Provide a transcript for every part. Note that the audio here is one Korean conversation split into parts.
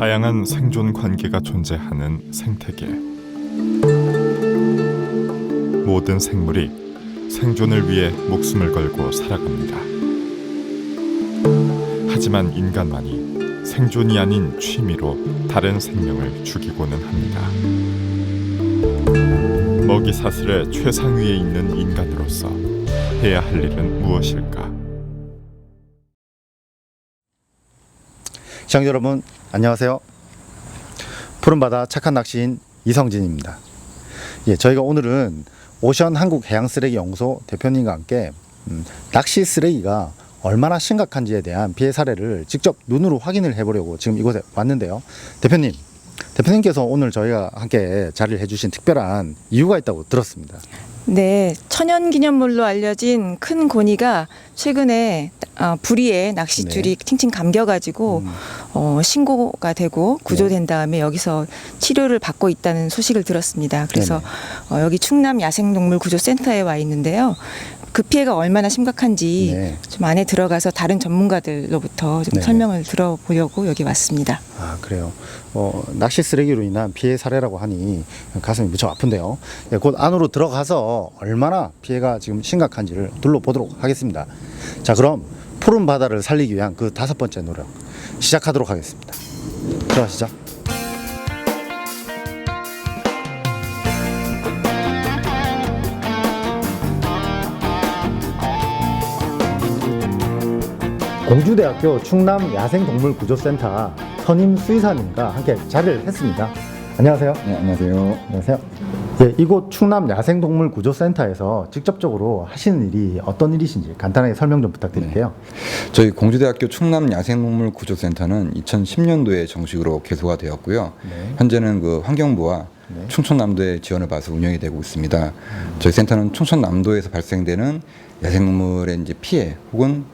다양한 생존 관계가 존재하는 생태계. 모든 생물이 생존을 위해 목숨을 걸고 살아갑니다. 하지만 인간만이 생존이 아닌 취미로 다른 생명을 죽이고는 합니다. 먹이 사슬의 최상위에 있는 인간으로서 해야 할 일은 무엇일까? 시청자 여러분 안녕하세요. 푸른바다 착한 낚시인 이성진입니다. 예, 저희가 오늘은 오션 한국 해양 쓰레기 연구소 대표님과 함께 음, 낚시 쓰레기가 얼마나 심각한지에 대한 피해 사례를 직접 눈으로 확인을 해보려고 지금 이곳에 왔는데요. 대표님, 대표님께서 오늘 저희가 함께 자리를 해주신 특별한 이유가 있다고 들었습니다. 네, 천연기념물로 알려진 큰 고니가 최근에 어, 부리에 낚싯줄이 팅팅 감겨가지고 음. 어, 신고가 되고 구조된 다음에 여기서 치료를 받고 있다는 소식을 들었습니다. 그래서 어, 여기 충남 야생동물구조센터에 와 있는데요. 그 피해가 얼마나 심각한지 네. 좀 안에 들어가서 다른 전문가들로부터 좀 네. 설명을 들어보려고 여기 왔습니다. 아 그래요. 어, 낚시 쓰레기로 인한 피해 사례라고 하니 가슴이 무척 아픈데요. 예, 곧 안으로 들어가서 얼마나 피해가 지금 심각한지를 둘러보도록 하겠습니다. 자 그럼 푸른 바다를 살리기 위한 그 다섯 번째 노력 시작하도록 하겠습니다. 들어가시죠. 공주대학교 충남 야생동물구조센터 선임 수의사님과 함께 자리를 했습니다. 안녕하세요. 네, 안녕하세요. 안녕하세요. 예, 이곳 충남 야생동물구조센터에서 직접적으로 하시는 일이 어떤 일이신지 간단하게 설명 좀 부탁드릴게요. 저희 공주대학교 충남 야생동물 구조센터는 2010년도에 정식으로 개소가 되었고요. 네. 현재는 그 환경부와 네. 충청남도의 지원을 받아서 운영이 되고 있습니다. 저희 센터는 충청남도에서 발생되는 야생동물의 이제 피해 혹은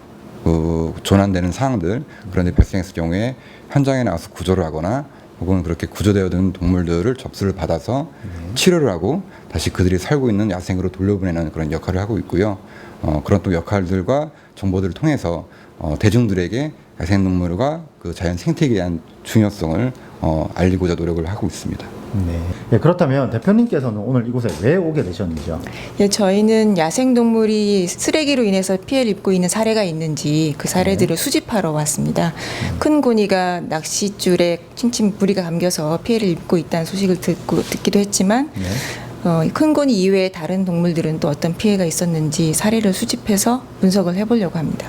그 조난되는 사항들 그런 데 발생했을 경우에 현장에 나가서 구조를 하거나 혹은 그렇게 구조되어든 동물들을 접수를 받아서 치료를 하고 다시 그들이 살고 있는 야생으로 돌려보내는 그런 역할을 하고 있고요. 어, 그런 또 역할들과 정보들을 통해서 어, 대중들에게 야생동물과 그 자연 생태계에 대한 중요성을 어, 알리고자 노력을 하고 있습니다. 네. 예, 그렇다면 대표님께서는 오늘 이곳에 왜 오게 되셨는지요? 예, 저희는 야생동물이 쓰레기로 인해서 피해를 입고 있는 사례가 있는지 그 사례들을 수집하러 왔습니다. 큰 고니가 낚싯줄에 칭칭 부리가 감겨서 피해를 입고 있다는 소식을 듣고, 듣기도 했지만 네. 어, 큰 고니 이외에 다른 동물들은 또 어떤 피해가 있었는지 사례를 수집해서 분석을 해보려고 합니다.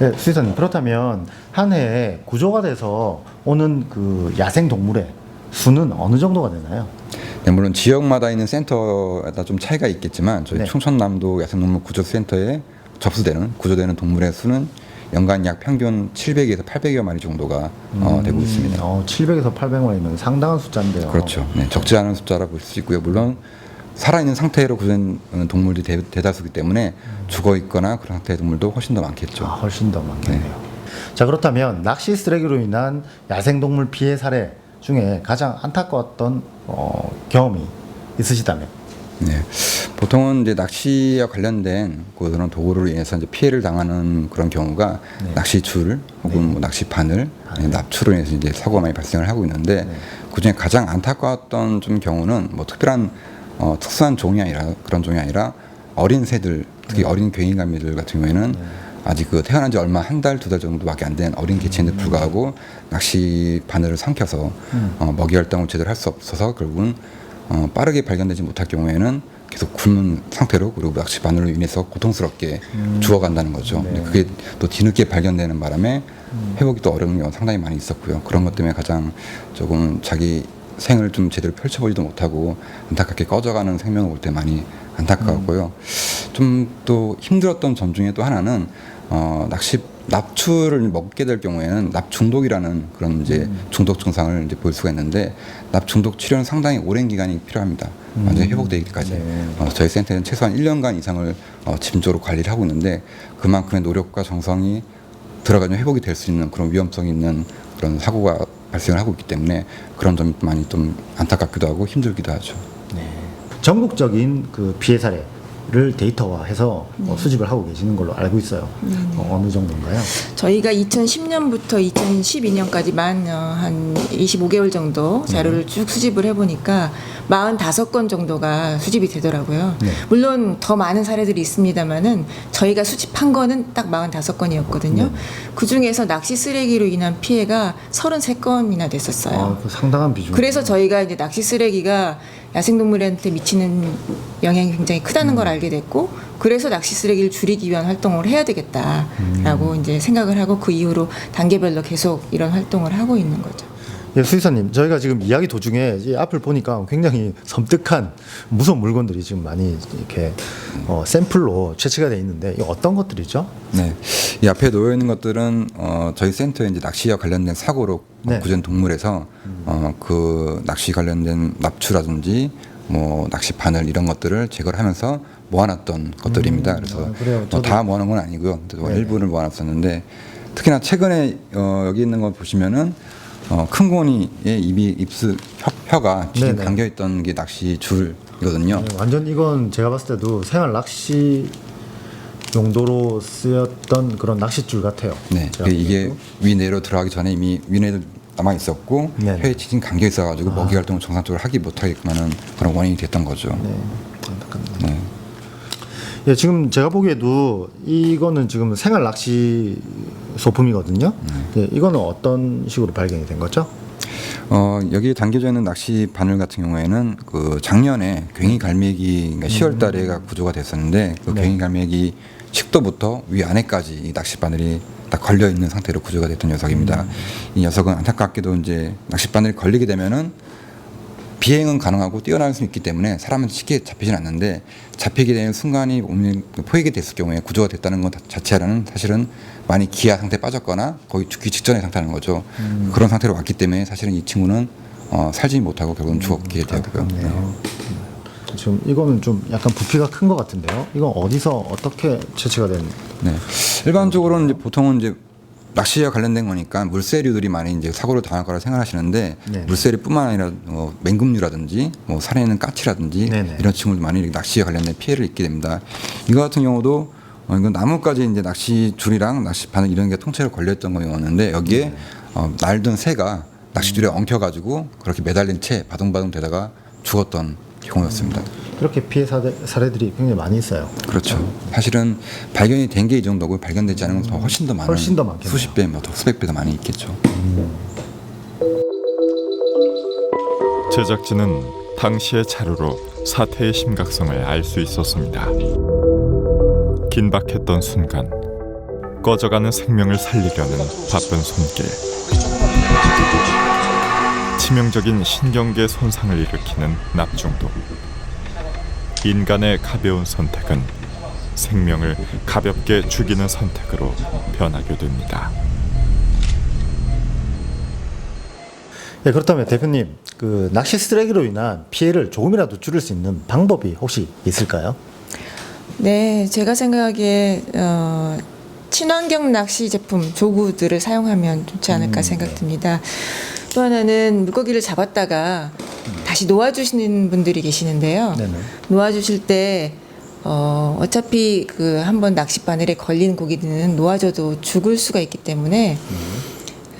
예, 수의사님 그렇다면 한 해에 구조가 돼서 오는 그 야생 동물의 수는 어느 정도가 되나요? 네, 물론 지역마다 있는 센터에다 좀 차이가 있겠지만 저희 네. 충청남도 야생동물 구조센터에 접수되는 구조되는 동물의 수는 연간 약 평균 700에서 800여 마리 정도가 어, 되고 있습니다. 어, 700에서 800마리면 상당한 숫자인데요. 그렇죠. 네, 적지 않은 숫자라 볼 수 있고요. 물론 살아있는 상태로 구조된 동물들이 대, 대다수기 때문에 죽어 있거나 그런 상태의 동물도 훨씬 더 많겠죠. 아, 훨씬 더 많겠네요. 자 그렇다면 낚시 쓰레기로 인한 야생동물 피해 사례 중에 가장 안타까웠던 어, 경험이 있으시다면? 네. 보통은 이제 낚시와 관련된 그런 도구로 인해서 이제 피해를 당하는 그런 경우가 네. 낚시줄 혹은 뭐 낚시 바늘, 아니면 납치로 인해서 이제 사고가 많이 발생을 하고 있는데 네. 그 중에 가장 안타까웠던 좀 경우는 뭐 특별한 어, 특수한 종이 아니라 그런 종이 아니라 어린 새들 특히 네. 어린 괴인감미들 같은 경우에는 아직 그 태어난 지 얼마 한 달 두 달 정도밖에 안 된 어린 개체인데 불구하고 낚시 바늘을 삼켜서 음. 어, 먹이 활동을 제대로 할 수 없어서 결국은 어, 빠르게 발견되지 못할 경우에는 계속 굶은 상태로 그리고 낚시 바늘로 인해서 고통스럽게 죽어간다는 거죠. 음. 네. 음. 근데 그게 또 뒤늦게 발견되는 바람에 회복이 또 어려운 경우가 상당히 많이 있었고요. 그런 것 때문에 가장 조금 자기 생을 좀 제대로 펼쳐보지도 못하고 안타깝게 꺼져가는 생명을 볼 때 많이 안타까웠고요. 좀 또 힘들었던 점 중에 또 하나는 어, 낚시 납추를 먹게 될 경우에는 납 중독이라는 그런 이제 중독 증상을 이제 볼 수가 있는데 납 중독 치료는 상당히 오랜 기간이 필요합니다. 완전 히 회복되기까지. 네. 어, 저희 센터는 최소한 1년간 이상을 어, 집중적으로 관리를 하고 있는데 그만큼의 노력과 정성이 들어가면 회복이 될 수 있는 그런 위험성이 있는 그런 사고가 발생을 하고 있기 때문에 그런 점이 많이 좀 안타깝기도 하고 힘들기도 하죠. 전국적인 그 피해 사례 를 데이터화해서 어, 수집을 하고 계시는 걸로 알고 있어요. 어, 어느 정도인가요? 저희가 2010년부터 2012년까지 만 어, 한 25개월 정도 자료를 쭉 수집을 해보니까 45건 정도가 수집이 되더라고요. 네. 물론 더 많은 사례들이 있습니다만은 저희가 수집한 거는 딱 45건이었거든요. 네. 그 중에서 낚시 쓰레기로 인한 피해가 33건이나 됐었어요. 아, 그 상당한 비중. 그래서 저희가 이제 낚시 쓰레기가 야생동물한테 미치는 영향이 굉장히 크다는 걸 알게 됐고 그래서 낚시 쓰레기를 줄이기 위한 활동을 해야 되겠다라고 이제 생각을 하고 그 이후로 단계별로 계속 이런 활동을 하고 있는 거죠. 예, 수의사님, 저희가 지금 이야기 도중에 이 앞을 보니까 굉장히 섬뜩한 무서운 물건들이 지금 많이 이렇게 어, 샘플로 채취가 돼 있는데 이 어떤 것들이죠? 네, 이 앞에 놓여 있는 것들은 어, 저희 센터에 이제 낚시와 관련된 사고로 네. 음. 구조된 동물에서 어, 그 낚시 관련된 납추라든지 뭐 낚시 바늘 이런 것들을 제거를 하면서 모아놨던 것들입니다. 그래서 아, 그래요. 뭐 저도- 다 모아놓은 건 아니고요. 뭐 네네. 일부를 모아놨었는데 특히나 최근에 어, 여기 있는 거 보시면은 어, 큰 고니의 입이 입술 혀, 가 지금 네네. 감겨 있던 게 낚시 줄이거든요. 네, 완전 이건 제가 봤을 때도 생활 낚시 용도로 쓰였던 그런 낚싯줄 같아요. 네, 제가 그 이게 보기에도. 위내로 들어가기 전에 이미 위내도 남아 있었고 네네. 혀에 지진 감겨 있어가지고 먹이 활동을 정상적으로 하기 못하게끔 하는 그런 원인이 됐던 거죠. 네, 안타깝네요. 네. 예, 지금 제가 보기에도 이거는 지금 생활 낚시 소품이거든요. 예, 이거는 어떤 식으로 발견이 된 거죠? 어, 여기 담겨져 있는 낚시 바늘 같은 경우에는 그 작년에 괭이 갈매기 그러니까 10월 달에가 구조가 됐었는데 그 음. 네. 괭이 갈매기 식도부터 위 안에까지 이 낚시 바늘이 딱 걸려 있는 상태로 구조가 됐던 녀석입니다. 음. 이 녀석은 안타깝게도 이제 낚시 바늘이 걸리게 되면은 비행은 가능하고 뛰어날 수 있기 때문에 사람한테 쉽게 잡히진 않는데 잡히게 되는 순간이 몸이 포획이 됐을 경우에 구조가 됐다는 것 자체는 사실은 많이 기아 상태에 빠졌거나 거의 죽기 직전의 상태라는 거죠. 음. 그런 상태로 왔기 때문에 사실은 이 친구는 어, 살지 못하고 결국은 죽었게 되었고요. 음, 안타깝네요. 지금 이거는 좀 약간 부피가 큰 것 같은데요. 이건 어디서 어떻게 채취가 된? 네. 일반적으로는 이제 보통은 이제 낚시와 관련된 거니까 물새류들이 많이 이제 사고를 당할 거라 생각하시는데 네. 물새류뿐만 아니라 뭐 맹금류라든지 뭐 살에 있는 까치라든지 네네. 이런 친구들 많이 낚시와 관련된 피해를 입게 됩니다. 이거 같은 경우도 어, 이건 나무까지 이제 낚시 줄이랑 낚시 바늘 이런 게 통째로 걸려있던 거였는데 여기에 네. 어, 날던 새가 낚시 줄에 엉켜가지고 그렇게 매달린 채 바둥바둥 되다가 죽었던 경우였습니다. 이렇게 피해 사례, 사례들이 굉장히 많이 있어요. 그렇죠. 사실은 발견이 된 게 이 정도고 발견되지 않은 건 더 훨씬 더 많은 훨씬 더 많겠네요. 수십 배, 뭐더 수백 배 더 많이 있겠죠. 제작진은 당시의 자료로 사태의 심각성을 알 수 있었습니다. 긴박했던 순간 꺼져가는 생명을 살리려는 바쁜 손길. 치명적인 신경계 손상을 일으키는 납중독. 인간의 가벼운 선택은 생명을 가볍게 죽이는 선택으로 변하게 됩니다. 예, 그렇다면 대표님, 그 낚시 쓰레기로 인한 피해를 조금이라도 줄일 수 있는 방법이 혹시 있을까요? 네, 제가 생각하기에 어, 친환경 낚시 제품 조구들을 사용하면 좋지 않을까 생각됩니다. 또 하나는 물고기를 잡았다가 다시 놓아주시는 분들이 계시는데요. 네네. 놓아주실 때 어, 어차피 그 한번 낚시 바늘에 걸린 고기들은 놓아줘도 죽을 수가 있기 때문에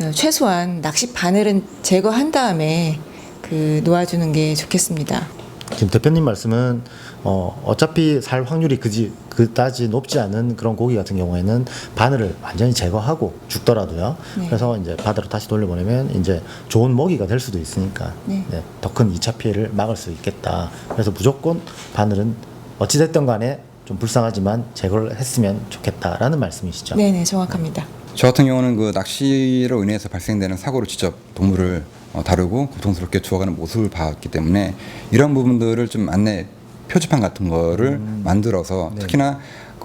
어, 최소한 낚시 바늘은 제거한 다음에 그 놓아주는 게 좋겠습니다. 지금 대표님 말씀은 어, 어차피 살 확률이 그지 그다지 높지 않은 그런 고기 같은 경우에는 바늘을 완전히 제거하고 죽더라도요. 네. 그래서 이제 바다로 다시 돌려보내면 이제 좋은 먹이가 될 수도 있으니까 네. 더큰 2차 피해를 막을 수 있겠다. 그래서 무조건 바늘은 어찌됐든 간에 좀 불쌍하지만 제거를 했으면 좋겠다라는 말씀이시죠. 네네 정확합니다. 저 같은 경우는 그 낚시로 인해서 발생되는 사고로 직접 동물을 어, 다루고 고통스럽게 죽어가는 모습을 봤기 때문에 이런 부분들을 좀 안내 표지판 같은 거를 만들어서 네. 특히나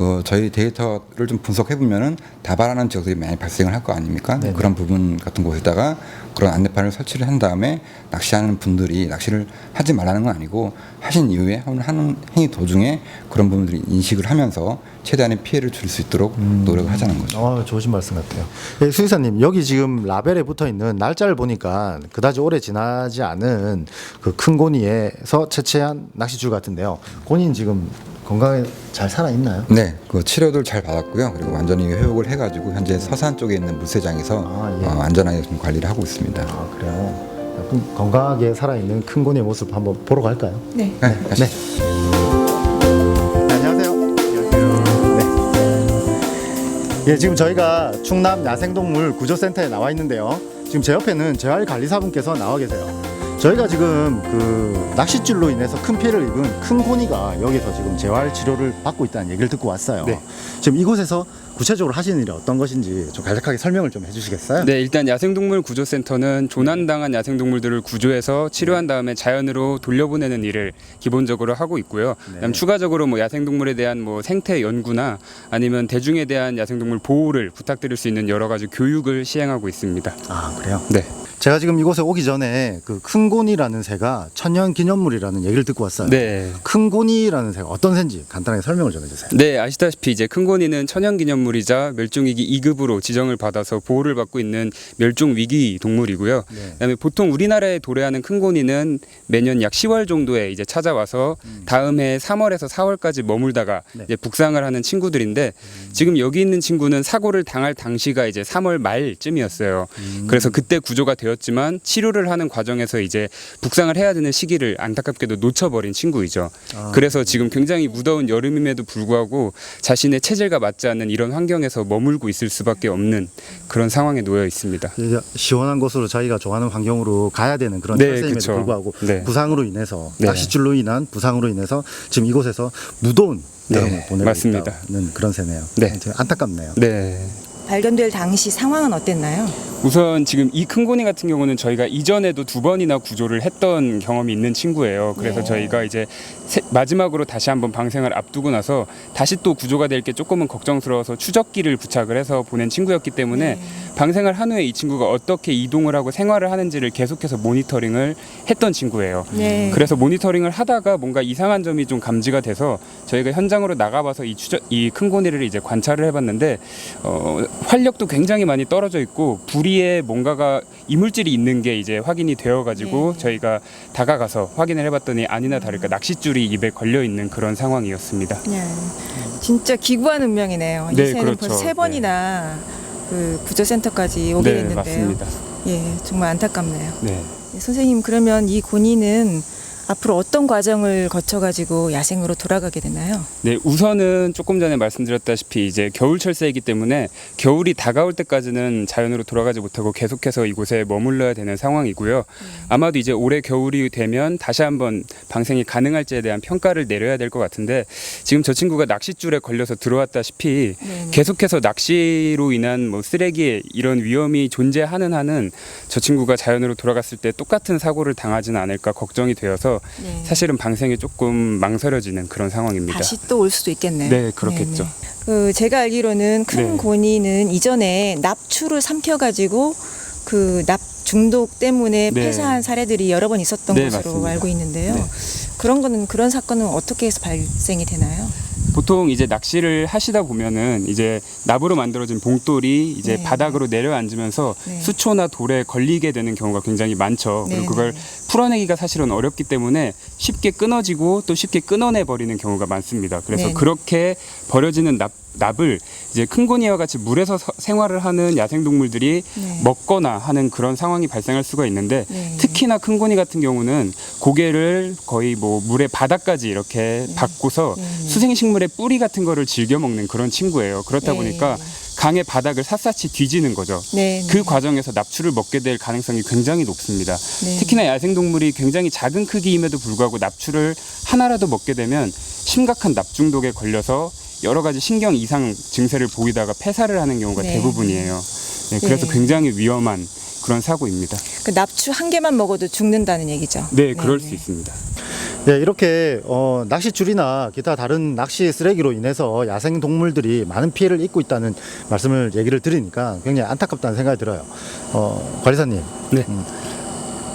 그 저희 데이터를 좀 분석해 보면은 다발하는 지역들이 많이 발생을 할 거 아닙니까? 네네. 그런 부분 같은 곳에다가 그런 안내판을 설치를 한 다음에 낚시하는 분들이 낚시를 하지 말라는 건 아니고 하신 이후에 하는 행위 도중에 그런 부분들이 인식을 하면서 최대한의 피해를 줄수 있도록 노력을 하자는 거죠. 아, 좋으신 말씀 같아요. 예, 수의사님, 여기 지금 라벨에 붙어 있는 날짜를 보니까 그다지 오래 지나지 않은 그 큰 고니에서 채취한 낚시줄 같은데요. 고니는 지금 건강에 잘 살아 있나요? 네, 그 치료들 잘 받았고요. 그리고 완전히 회복을 해가지고 현재 서산 쪽에 있는 무쇠장에서 아, 예. 어, 안전하게 좀 관리를 하고 있습니다. 아 그래요. 그럼 건강하게 살아 있는 큰 고니의 모습 한번 보러 갈까요? 네. 네, 가시죠. 네, 안녕하세요. 네. 예, 지금 저희가 충남 야생동물 구조센터에 나와 있는데요. 지금 제 옆에는 재활 관리사분께서 나와 계세요. 저희가 지금 그 낚싯줄로 인해서 큰 피해를 입은 큰 고니가 여기서 지금 재활 치료를 받고 있다는 얘기를 듣고 왔어요. 네. 지금 이곳에서 구체적으로 하시는 일이 어떤 것인지 좀 간략하게 설명을 좀 해주시겠어요? 네, 일단 야생동물 구조센터는 조난당한 야생동물들을 구조해서 치료한 다음에 자연으로 돌려보내는 일을 기본적으로 하고 있고요. 그다음 추가적으로 뭐 야생동물에 대한 뭐 생태 연구나 아니면 대중에 대한 야생동물 보호를 부탁드릴 수 있는 여러 가지 교육을 시행하고 있습니다. 아 그래요? 네. 제가 지금 이곳에 오기 전에 그 큰고니라는 새가 천년 기념물이라는 얘기를 듣고 왔어요. 네. 큰고니라는 새가 어떤 새인지 간단하게 설명을 좀 해주세요. 네, 아시다시피 이제 큰고니는 천연 기념물이자 멸종위기 2급으로 지정을 받아서 보호를 받고 있는 멸종 위기 동물이고요. 네. 그다음에 보통 우리나라에 도래하는 큰고니는 매년 약 10월 정도에 이제 찾아와서 다음 해 3월에서 4월까지 머물다가 음. 네. 이제 북상을 하는 친구들인데 지금 여기 있는 친구는 사고를 당할 당시가 이제 3월 말쯤이었어요. 음. 그래서 그때 구조가 되었지만 치료를 하는 과정에서 이제 북상을 해야 되는 시기를 안타깝게도 놓쳐버린 친구이죠. 아. 그래서 지금 굉장히 무더운 여름임에도 불구하고 자신의 체질과 맞지 않는 이런 환경에서 머물고 있을 수밖에 없는 그런 상황에 놓여 있습니다. 시원한 곳으로 자기가 좋아하는 환경으로 가야 되는 그런 네, 철새임에도 그쵸. 불구하고 네. 부상으로 인해서 네. 낚싯줄로 인한 부상으로 인해서 지금 이곳에서 무더운 네, 여름을 보내고 맞습니다. 있다는 그런 새네요. 네. 안타깝네요. 네. 발견될 당시 상황은 어땠나요? 우선 지금 이 큰 고니 같은 경우는 저희가 이전에도 두 번이나 구조를 했던 경험이 있는 친구예요. 그래서 네. 저희가 이제 세- 마지막으로 다시 한번 방생을 앞두고 나서 다시 또 구조가 될 게 조금은 걱정스러워서 추적기를 부착을 해서 보낸 친구였기 때문에 네. 방생을 한 후에 이 친구가 어떻게 이동을 하고 생활을 하는지를 계속해서 모니터링을 했던 친구예요. 네. 그래서 모니터링을 하다가 뭔가 이상한 점이 좀 감지가 돼서 저희가 현장으로 나가봐서 이 추적 이큰 고니를 이제 관찰을 해봤는데 어, 활력도 굉장히 많이 떨어져 있고 부리에 뭔가가 이물질이 있는 게 이제 확인이 되어가지고 네. 저희가 다가가서 확인을 해봤더니 아니나 다를까 낚싯줄 이 입에 걸려 있는 그런 상황이었습니다. 네. 진짜 기구한 운명이네요. 이 네, 새는 그렇죠. 벌써 세 번이나 그 구조센터까지 오게 네, 됐는데요. 맞습니다. 예, 정말 안타깝네요. 네. 예, 선생님 그러면 이 고니는 앞으로 어떤 과정을 거쳐가지고 야생으로 돌아가게 되나요? 네, 우선은 조금 전에 말씀드렸다시피 이제 겨울 철새이기 때문에 겨울이 다가올 때까지는 자연으로 돌아가지 못하고 계속해서 이곳에 머물러야 되는 상황이고요. 아마도 이제 올해 겨울이 되면 다시 한번 방생이 가능할지에 대한 평가를 내려야 될 것 같은데 지금 저 친구가 낚싯줄에 걸려서 들어왔다시피 네네. 계속해서 낚시로 인한 뭐 쓰레기의 이런 위험이 존재하는 한은 저 친구가 자연으로 돌아갔을 때 똑같은 사고를 당하지는 않을까 걱정이 되어서 네. 사실은 방생이 조금 망설여지는 그런 상황입니다. 다시 또 올 수도 있겠네요. 네, 그렇겠죠. 네네. 그 제가 알기로는 큰 네. 고니는 이전에 납추를 삼켜가지고 그 납 중독 때문에 네. 폐사한 사례들이 여러 번 있었던 네, 것으로 맞습니다. 알고 있는데요. 네. 그런 거는 그런 사건은 어떻게 해서 발생이 되나요? 보통 이제 낚시를 하시다 보면은 이제 납으로 만들어진 봉돌이 이제 네. 바닥으로 내려앉으면서 네. 수초나 돌에 걸리게 되는 경우가 굉장히 많죠. 네, 그리고 그걸 네. 풀어내기가 사실은 어렵기 때문에 쉽게 끊어지고 또 쉽게 끊어내 버리는 경우가 많습니다. 그래서 네, 네. 그렇게 버려지는 납, 납을 이제 큰 고니와 같이 물에서 서- 생활을 하는 야생동물들이 네. 먹거나 하는 그런 상황이 발생할 수가 있는데 네. 특히나 큰 고니 같은 경우는 고개를 거의 뭐 물의 바닥까지 이렇게 받고서 네, 네. 수생식물의 뿌리 같은 거를 즐겨 먹는 그런 친구예요. 그렇다 네. 보니까 강의 바닥을 샅샅이 뒤지는 거죠. 네, 그 네. 과정에서 납추를 먹게 될 가능성이 굉장히 높습니다. 네. 특히나 야생동물이 굉장히 작은 크기임에도 불구하고 납추를 하나라도 먹게 되면 심각한 납중독에 걸려서 여러 가지 신경 이상 증세를 보이다가 폐사를 하는 경우가 네. 대부분이에요. 네, 그래서 네. 굉장히 위험한 그런 사고입니다. 그 납추 한 개만 먹어도 죽는다는 얘기죠. 네, 그럴 네. 수 있습니다. 네, 이렇게 어, 낚싯줄이나 기타 다른 낚시 쓰레기로 인해서 야생 동물들이 많은 피해를 입고 있다는 말씀을 얘기를 들으니까 굉장히 안타깝다는 생각이 들어요. 어, 관리사님, 네. 음,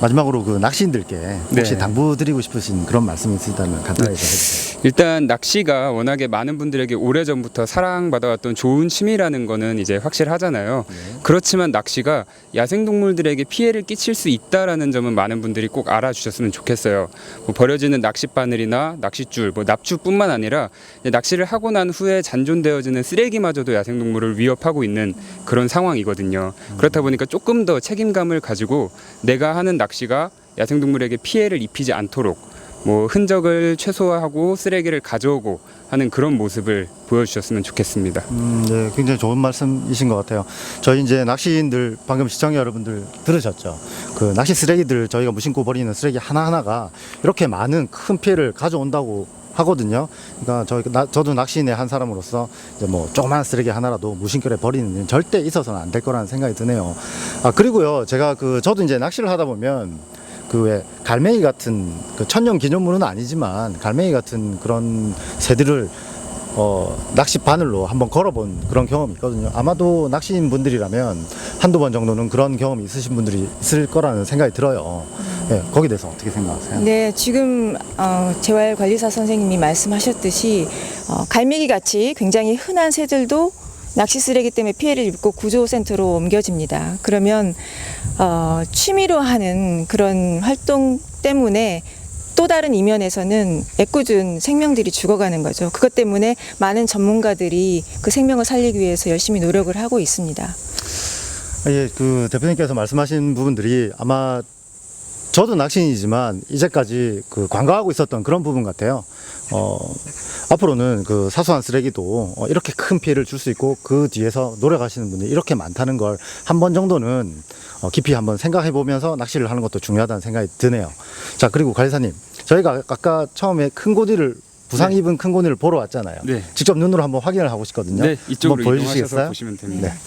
마지막으로 그 낚시인들께 혹시 네. 당부드리고 싶으신 그런 말씀이 있으시다면 간단하게 좀 해주세요. 일단 낚시가 워낙에 많은 분들에게 오래전부터 사랑받아왔던 좋은 취미라는 거는 이제 확실하잖아요. 그렇지만 낚시가 야생동물들에게 피해를 끼칠 수 있다라는 점은 많은 분들이 꼭 알아주셨으면 좋겠어요. 뭐 버려지는 낚싯바늘이나 낚싯줄, 뭐 납주뿐만 아니라 낚시를 하고 난 후에 잔존되어지는 쓰레기마저도 야생동물을 위협하고 있는 그런 상황이거든요. 그렇다 보니까 조금 더 책임감을 가지고 내가 하는 낚시가 야생동물에게 피해를 입히지 않도록 뭐 흔적을 최소화하고 쓰레기를 가져오고 하는 그런 모습을 보여주셨으면 좋겠습니다. 음, 네, 굉장히 좋은 말씀이신 것 같아요. 저희 이제 낚시인들 방금 시청자 여러분들 들으셨죠? 그 낚시 쓰레기들 저희가 무심코 버리는 쓰레기 하나 하나가 이렇게 많은 큰 피해를 가져온다고 하거든요. 그러니까 저희 나, 저도 낚시인의 한 사람으로서 이제 뭐 조그마한 쓰레기 하나라도 무심결에 버리는 일은 절대 있어서는 안 될 거라는 생각이 드네요. 아 그리고요, 제가 그 저도 이제 낚시를 하다 보면 그 왜 갈매기 같은 그 천년 기념물은 아니지만 갈매기 같은 그런 새들을 어, 낚시 바늘로 한번 걸어본 그런 경험이 있거든요. 아마도 낚시인 분들이라면 한두 번 정도는 그런 경험이 있으신 분들이 있을 거라는 생각이 들어요. 예, 거기에 대해서 어떻게 생각하세요? 네, 지금 어, 재활관리사 선생님이 말씀하셨듯이 어, 갈매기 같이 굉장히 흔한 새들도 낚시 쓰레기 때문에 피해를 입고 구조센터로 옮겨집니다. 그러면 어, 취미로 하는 그런 활동 때문에 또 다른 이면에서는 애꿎은 생명들이 죽어가는 거죠. 그것 때문에 많은 전문가들이 그 생명을 살리기 위해서 열심히 노력을 하고 있습니다. 예, 그 대표님께서 말씀하신 부분들이 아마 저도 낚시인이지만 이제까지 그 관과하고 있었던 그런 부분 같아요. 어, 앞으로는 그 사소한 쓰레기도 어, 이렇게 큰 피해를 줄 수 있고 그 뒤에서 노력하시는 분들이 이렇게 많다는 걸 한 번 정도는 어, 깊이 한번 생각해 보면서 낚시를 하는 것도 중요하다는 생각이 드네요. 자, 그리고 관리사님, 저희가 아까 처음에 큰 고디를 부상 네. 입은 큰 고디를 보러 왔잖아요. 네. 직접 눈으로 한번 확인을 하고 싶거든요. 네, 이쪽으로 한번 보여주시겠어요? 보시면 됩니다. 네.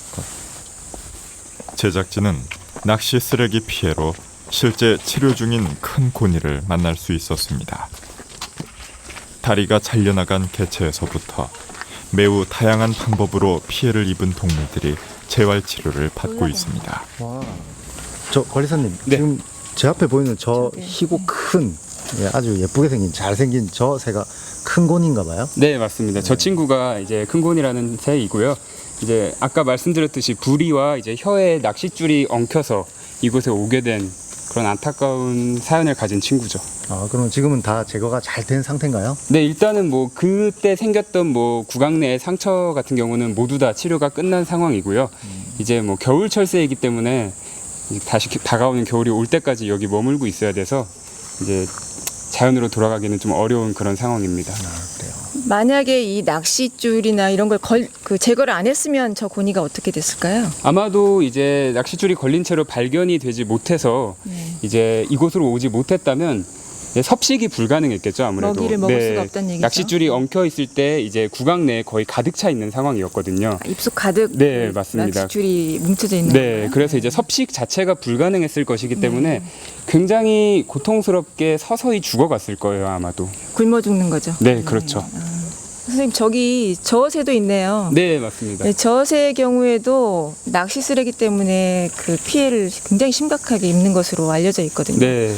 제작진은 낚시 쓰레기 피해로 실제 치료 중인 큰 고니를 만날 수 있었습니다. 다리가 잘려나간 개체에서부터 매우 다양한 방법으로 피해를 입은 동물들이 재활 치료를 받고 있습니다. 와, 저 관리사님 네. 지금 제 앞에 보이는 저 저기, 희고 네. 큰 예, 아주 예쁘게 생긴 잘생긴 저 새가 큰 곤인가 봐요. 네, 맞습니다. 저 친구가 이제 큰곤이라는 새이고요. 이제 아까 말씀드렸듯이 부리와 이제 혀에 낚싯줄이 엉켜서 이곳에 오게 된 그런 안타까운 사연을 가진 친구죠. 아, 그럼 지금은 다 제거가 잘 된 상태인가요? 네, 일단은 뭐 그때 생겼던 뭐 구강 내 상처 같은 경우는 모두 다 치료가 끝난 상황이고요. 이제 뭐 겨울철새이기 때문에 이제 다시 기- 다가오는 겨울이 올 때까지 여기 머물고 있어야 돼서 이제 자연으로 돌아가기는 좀 어려운 그런 상황입니다. 만약에 이 낚싯줄이나 이런 걸 걸, 그 제거를 안 했으면 저 고니가 어떻게 됐을까요? 아마도 이제 낚싯줄이 걸린 채로 발견이 되지 못해서 네. 이제 이곳으로 오지 못했다면 이제 섭식이 불가능했겠죠 아무래도. 네. 먹이를 먹을 수가 없다는 얘기죠. 낚싯줄이 엉켜 있을 때 이제 구강 내에 거의 가득 차 있는 상황이었거든요. 아, 입속 가득 네, 그 맞습니다. 낚싯줄이 뭉쳐져 있는 네, 건가요? 그래서 이제 섭식 자체가 불가능했을 것이기 네. 때문에 굉장히 고통스럽게 서서히 죽어갔을 거예요 아마도. 굶어 죽는 거죠. 네, 그렇죠. 선생님 저기 저새도 있네요. 네, 맞습니다. 네, 저새의 경우에도 낚시 쓰레기 때문에 그 피해를 굉장히 심각하게 입는 것으로 알려져 있거든요. 네.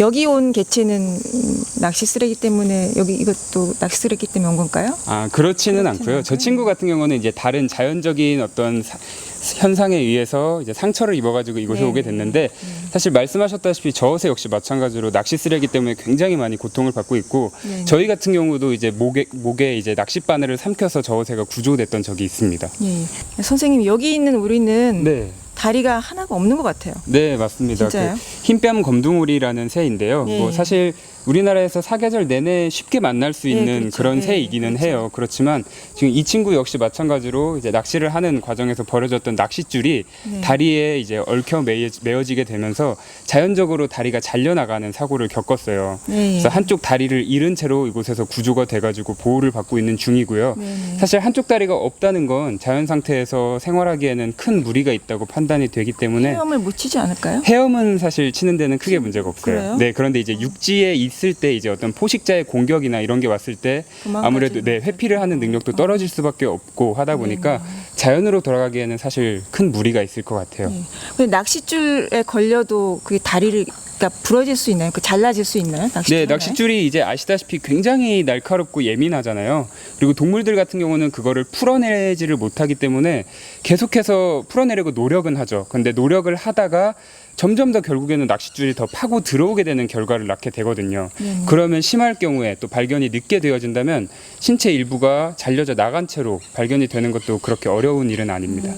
여기 온 개체는 음, 낚시 쓰레기 때문에 여기 이것도 낚시 쓰레기 때문에 온 건가요? 아 그렇지는 않고요. 저 않고요? 친구 같은 경우는 이제 다른 자연적인 어떤 사- 현상에 의해서 이제 상처를 입어가지고 이곳에 네. 오게 됐는데 사실 말씀하셨다시피 저새 역시 마찬가지로 낚시 쓰레기 때문에 굉장히 많이 고통을 받고 있고 네. 저희 같은 경우도 이제 목에 목에 이제 낚싯바늘을 삼켜서 저새가 구조됐던 적이 있습니다. 예. 예. 선생님 여기 있는 우리는 네. 다리가 하나가 없는 것 같아요. 네 맞습니다. 진짜요? 그 흰뺨 검둥오리라는 새인데요. 네. 뭐 사실 우리나라에서 사계절 내내 쉽게 만날 수 네, 있는 그렇죠. 그런 네, 새이기는 그렇죠. 해요. 그렇지만 지금 이 친구 역시 마찬가지로 이제 낚시를 하는 과정에서 버려졌던 낚싯줄이 네. 다리에 이제 얽혀 매어지게 되면서 자연적으로 다리가 잘려나가는 사고를 겪었어요. 네. 그래서 한쪽 다리를 잃은 채로 이곳에서 구조가 돼가지고 보호를 받고 있는 중이고요. 네, 네. 사실 한쪽 다리가 없다는 건 자연 상태에서 생활하기에는 큰 무리가 있다고 판단이 되기 때문에 헤엄을 못 치지 않을까요? 헤엄은 사실 치는 데는 크게 문제가 없어요. 그래요? 네, 그런데 이제 육지에 이 있을 때 이제 어떤 포식자의 공격이나 이런 게 왔을 때 아무래도 네. 회피를 하는 능력도 떨어질 수밖에 없고 하다 보니까 자연으로 돌아가기에는 사실 큰 무리가 있을 것 같아요. 네. 근데 낚싯줄에 걸려도 그 다리를 그러니까 부러질 수 있나요? 그 잘라질 수 있나요? 낚싯줄 네? 낚싯줄이 이제 아시다시피 굉장히 날카롭고 예민하잖아요. 그리고 동물들 같은 경우는 그거를 풀어내지를 못하기 때문에 계속해서 풀어내려고 노력은 하죠. 근데 노력을 하다가 점점 더 결국에는 낚싯줄이 더 파고 들어오게 되는 결과를 낳게 되거든요. 네네. 그러면 심할 경우에 또 발견이 늦게 되어진다면 신체 일부가 잘려져 나간 채로 발견이 되는 것도 그렇게 어려운 일은 아닙니다.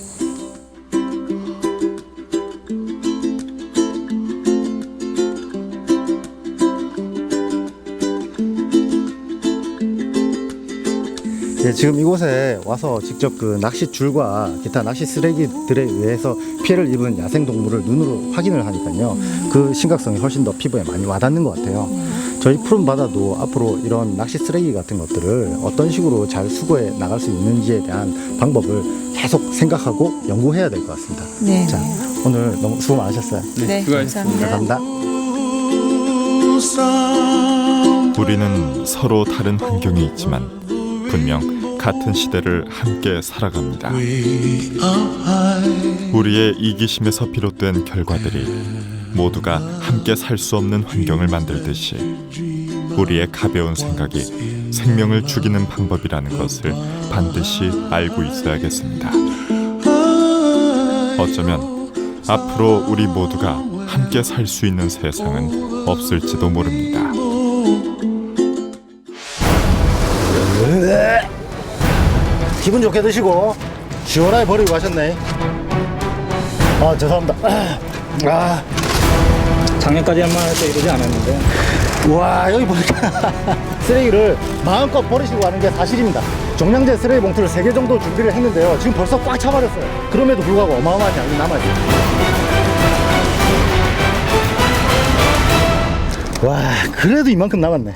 예, 지금 이곳에 와서 직접 그 낚시 줄과 기타 낚시 쓰레기들에 의해서 피해를 입은 야생 동물을 눈으로 확인을 하니까요. 그 심각성이 훨씬 더 피부에 많이 와닿는 것 같아요. 저희 푸른 바다도 앞으로 이런 낚시 쓰레기 같은 것들을 어떤 식으로 잘 수거해 나갈 수 있는지에 대한 방법을 계속 생각하고 연구해야 될 것 같습니다. 네. 자, 오늘 너무 수고 많으셨어요. 네, 수고하셨습니다. 감사합니다. 우리는 서로 다른 환경에 있지만 분명 같은 시대를 함께 살아갑니다. 우리의 이기심에서 비롯된 결과들이 모두가 함께 살 수 없는 환경을 만들듯이 우리의 가벼운 생각이 생명을 죽이는 방법이라는 것을 반드시 알고 있어야겠습니다. 어쩌면 앞으로 우리 모두가 함께 살 수 있는 세상은 없을지도 모릅니다. 기분 좋게 드시고 시원하게 버리고 가셨네. 아 죄송합니다. 아, 작년까지만 해도 이러지 않았는데 와 여기 보니까 쓰레기를 마음껏 버리시고 가는 게 사실입니다. 종량제 쓰레기 봉투를 3개 정도 준비를 했는데요. 지금 벌써 꽉 차버렸어요. 그럼에도 불구하고 어마어마한 양이 남아있어요. 와 그래도 이만큼 남았네.